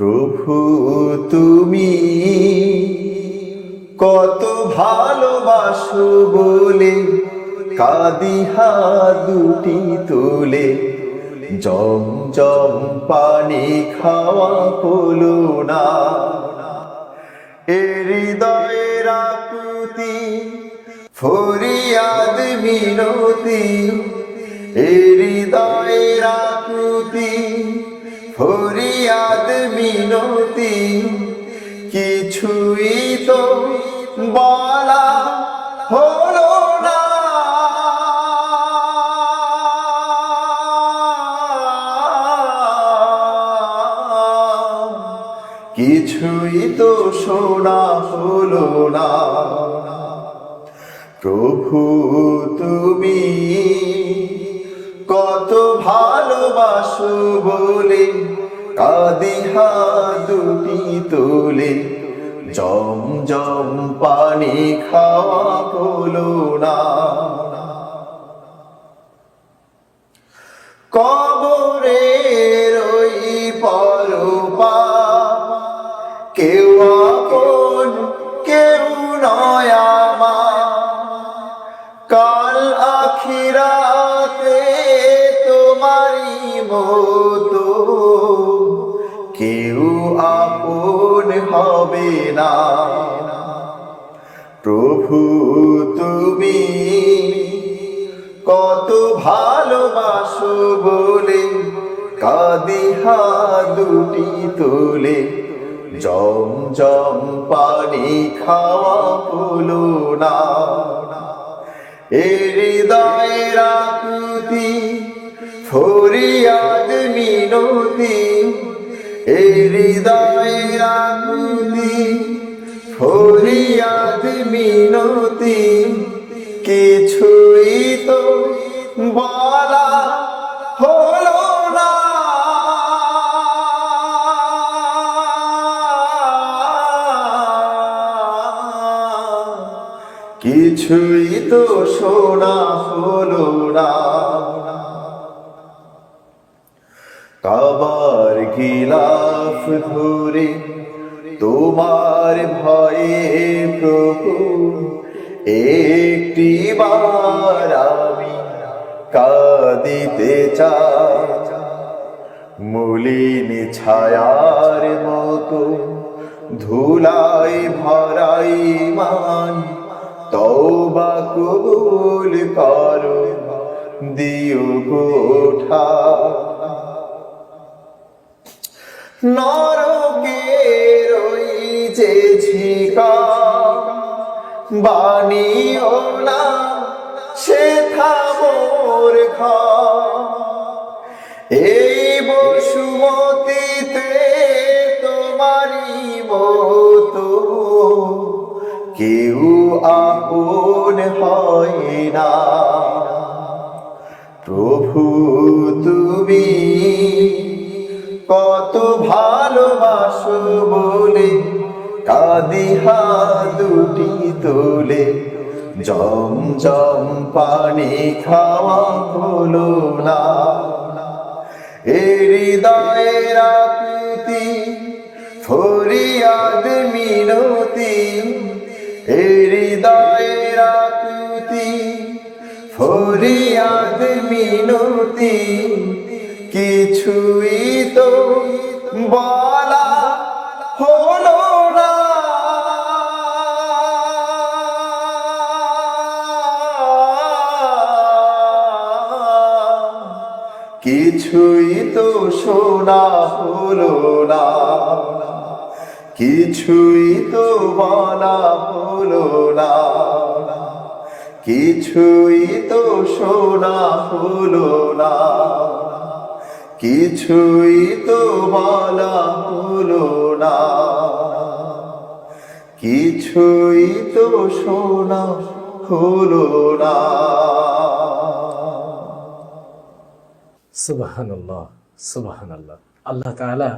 প্রভু তুমি কত ভালোবাসো বলে কাদিহা দুটি তোলে, জম জম পানি খাওয়া হলো না। হৃদয়ের আকুতি, ফরিয়াদ মিনতি হৃদয়ের আকুতি ফরিয়াদ মিনতি কিছুই তো বলা হলো না। কিছুই তো শোনা হলো না। প্রভু তুমি দুটি তোলে জম জম পানি খাওয়া হলো না। কবরের ওই পরপা কেউ আপন, কেউ নয় আমার। কাল আখিরাতে তোমারই মতো হবে না। প্রভু, তুমি কত ভালোবাসো বলে কাদিহা দুটি তোলে। জম জম পানি খাওয়া হলো না। এ হৃদয়ের আকুতি ফরিয়াদ মিনতি। এ হৃদয়ের আকুতি ফরিয়াদ মিনতি, কিছুই তো বলা হলো না। কিছুই তো শোনা হলো না। কাবার গিলাফ ধরে তোমার ভয়ে প্রভু, একটি বার আমি কাঁদিতে চাই। মলিন ছায়ার মতো ধুলাই ভরাই মান, তওবা কবুল করো, দিও গোঠা। নরকের যে ঝিকা বানিও না সে থামোর এই বসুমতিতে তোমারই মতো, কেউ আপন হয় না। প্রভু তুমি কত ভালোবাসো বলে কাদিহা দুটি তোলে। জম জম পানি খাওয়া হলো না। এ হৃদয়ের আকুতি, ফরিয়াদ মিনতি। হৃদয়ের আকুতি, ফরিয়াদ মিনতি। কিছুই তো বলা হলো না। কিছুই তো শোনা হলো না। কিছুই তো বলা হলো না। কিছুই তো শোনা হলো না। কিছুই তো বলা হলো না। কিছুই তো শোনা হলো না। সুবাহান আল্লাহ আল্লাহ আল্লাহ তাআলা